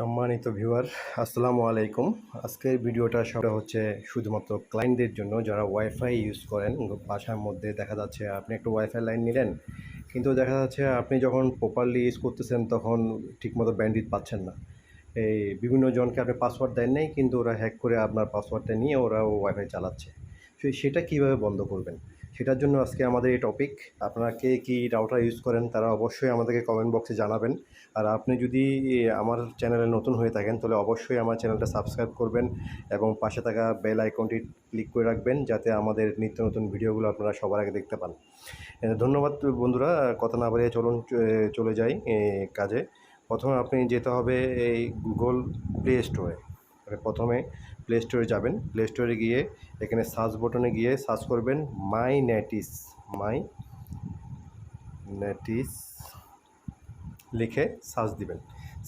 সম্মানিত ভিউয়ার, আসসালামু আলাইকুম। আজকের ভিডিওটা সবটা হচ্ছে শুধুমাত্র ক্লায়েন্টদের জন্য যারা ওয়াইফাই ইউজ করেন, বাসার মধ্যে দেখা যাচ্ছে আপনি একটা ওয়াইফাই লাইন নিলেন, কিন্তু দেখা যাচ্ছে আপনি যখন প্রপারলি ইউজ করতেছেন তখন ঠিকমতো ব্যান্ডিট পাচ্ছেন না। এই বিভিন্ন জনকে আপনি পাসওয়ার্ড দেন নাই, কিন্তু ওরা হ্যাক করে আপনার পাসওয়ার্ডটা নিয়ে ওরা ওয়াইফাই চালাচ্ছে। সেটা কীভাবে বন্ধ করবেন? সেটার জন্য আজকে আমাদের এই টপিক আপনারা কে কী রাউটার ইউজ করেন, তারা অবশ্যই আমাদেরকে কমেন্ট বক্সে জানাবেন। আর আপনি যদি আমার চ্যানেলে নতুন হয়ে থাকেন, তাহলে অবশ্যই আমার চ্যানেলটা সাবস্ক্রাইব করবেন এবং পাশে থাকা বেল আইকনটি ক্লিক করে রাখবেন, যাতে আমাদের নিত্য নতুন ভিডিওগুলো আপনারা সবার আগে দেখতে পান। ধন্যবাদ বন্ধুরা। কথা না বাড়িয়ে চলুন চলে যাই কাজে। প্রথমে আপনি যেতে হবে এই গুগল প্লে স্টোরে প্রথমে প্লে স্টোরে যাবেন। প্লে স্টোরে গিয়ে এখানে সার্চ বটনে গিয়ে সার্চ করবেন মাই নেটিস মাই নেটিস লিখে সার্চ দিবেন।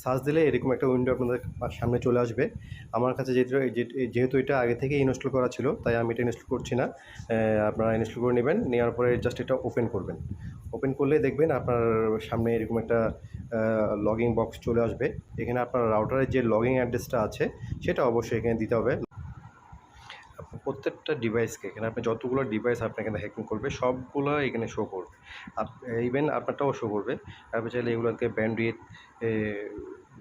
সার্চ দিলে এরকম একটা উইন্ডো আপনাদের সামনে চলে আসবে। আমার কাছে যেহেতু যেহেতু এটা আগে থেকে ইনস্টল করা ছিল, তাই আমি এটা ইনস্টল করছি না। আপনারা ইনস্টল করে নেবেন, নেওয়ার পরে জাস্ট এটা ওপেন করবেন। ওপেন করলে দেখবেন আপনার সামনে এরকম একটা লগিং বক্স চলে আসবে। এখানে আপনার রাউটারের যে লগিং অ্যাড্রেসটা আছে, সেটা অবশ্যই এখানে দিতে হবে। প্রত্যেকটা ডিভাইসকে এখানে আপনি যতগুলো ডিভাইস আপনার এখানে হ্যাকিং করবে, সবগুলো এখানে শো করবে। ইভেন আপনারটাও শো করবে। আপনি চাইলে এগুলোকে ব্যান্ডিট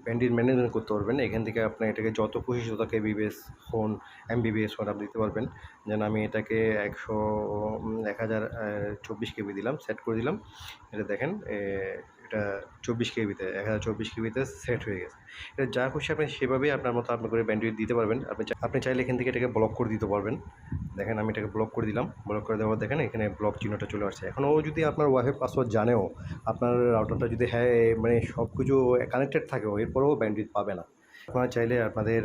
ব্যান্ডিট ম্যানেজমেন্ট করতে পারবেন। এখান থেকে আপনি এটাকে যত খুশি তত কেবিবিএস ফোন এমবিবিএস ফোন আপনি দিতে পারবেন। যেন আমি এটাকে একশো এক হাজার চব্বিশ কেবি দিলাম সেট করে দিলাম। এটা দেখেন এটা চব্বিশ কেবিতে, এক হাজার চব্বিশ কেবিতে সেট হয়ে গেছে। এটা যা খুশি আপনি সেভাবেই আপনার মতো আপনি করে ব্যান্ডউইথ দিতে পারবেন। আপনি আপনি চাইলে এখান থেকে এটাকে ব্লক করে দিতে পারবেন। দেখেন, আমি এটাকে ব্লক করে দিলাম। ব্লক করে দেওয়ার দেখেন, এখানে ব্লক চিহ্নটা চলে আসছে। এখন ও যদি আপনার ওয়াইফাই পাসওয়ার্ড জানেও, আপনার রাউটারটা যদি হ্যাঁ মানে সব কিছু কানেক্টেড থাকে, এরপরেও ব্যান্ডউইথ পাবে না। আপনারা চাইলে আপনাদের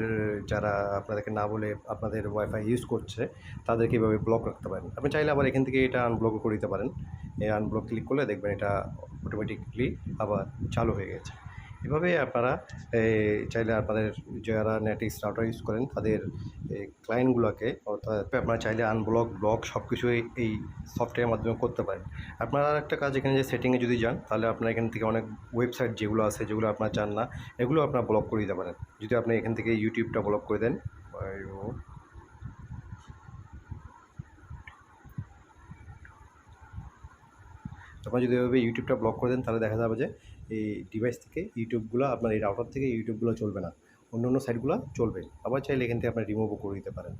যারা আপনাদেরকে না বলে আপনাদের ওয়াইফাই ইউজ করছে, তাদেরকে এভাবে ব্লক রাখতে পারেন। আপনি চাইলে আবার এখান থেকে এটা আনব্লকও করে দিতে পারেন। এই আনব্লক ক্লিক করলে দেখবেন এটা অটোমেটিকলি আবার চালু হয়ে গেছে। এভাবে আপনারা চাইলে আপনাদের যারা নেটিক্স রাউটার ইউজ করেন, তাদের ক্লায়েন্টগুলোকে, অর্থাৎ আপনারা চাইলে আনব্লক, ব্লক সব কিছুই এই সফটওয়্যারের মাধ্যমে করতে পারেন। আপনারা একটা কাজ এখানে যে সেটিংয়ে যদি যান, তাহলে আপনার এখান থেকে অনেক ওয়েবসাইট যেগুলো আছে, যেগুলো আপনারা চান না, এগুলো আপনারা ব্লক করে দিতে পারেন। যদি আপনি এখান থেকে ইউটিউবটা ব্লক করে দেন আপনার যদি এভাবে ইউটিউবটা ব্লক করে দেন, তাহলে দেখা যাবে যে এই ডিভাইস থেকে ইউটিউবগুলো, আপনার এই রাউটার থেকে ইউটিউবগুলো চলবে না। অন্য অন্য সাইটগুলো চলবে। আবার চাইলে এখান থেকে আপনার রিমুভও করে দিতে পারেন।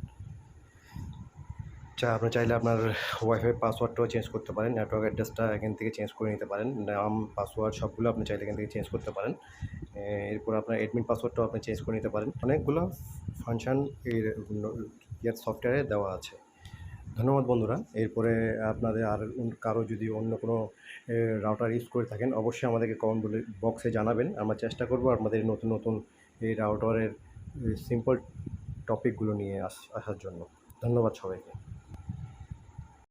চা আপনি চাইলে আপনার ওয়াইফাই পাসওয়ার্ডটাও চেঞ্জ করতে পারেন। নেটওয়ার্ক অ্যাড্রেসটা এখান থেকে চেঞ্জ করে নিতে পারেন। নাম পাসওয়ার্ড সবগুলো আপনি চাইলে এখান থেকে চেঞ্জ করতে পারেন। এরপর আপনার অ্যাডমিন পাসওয়ার্ডটাও আপনি চেঞ্জ করে নিতে পারেন। অনেকগুলো ফাংশন এর ইয়ার সফটওয়্যারে দেওয়া আছে। ধন্যবাদ বন্ধুরা। এরপরে আপনাদের আর কারও যদি অন্য কোনো রাউটার ইউজ করে থাকেন, অবশ্যই আমাদেরকে কমেন্ট বক্সে জানাবেন। আমরা চেষ্টা করব আপনাদের নতুন নতুন এই রাউটারের সিম্পল টপিকগুলো নিয়ে আস, আসার জন্য। ধন্যবাদ সবাইকে।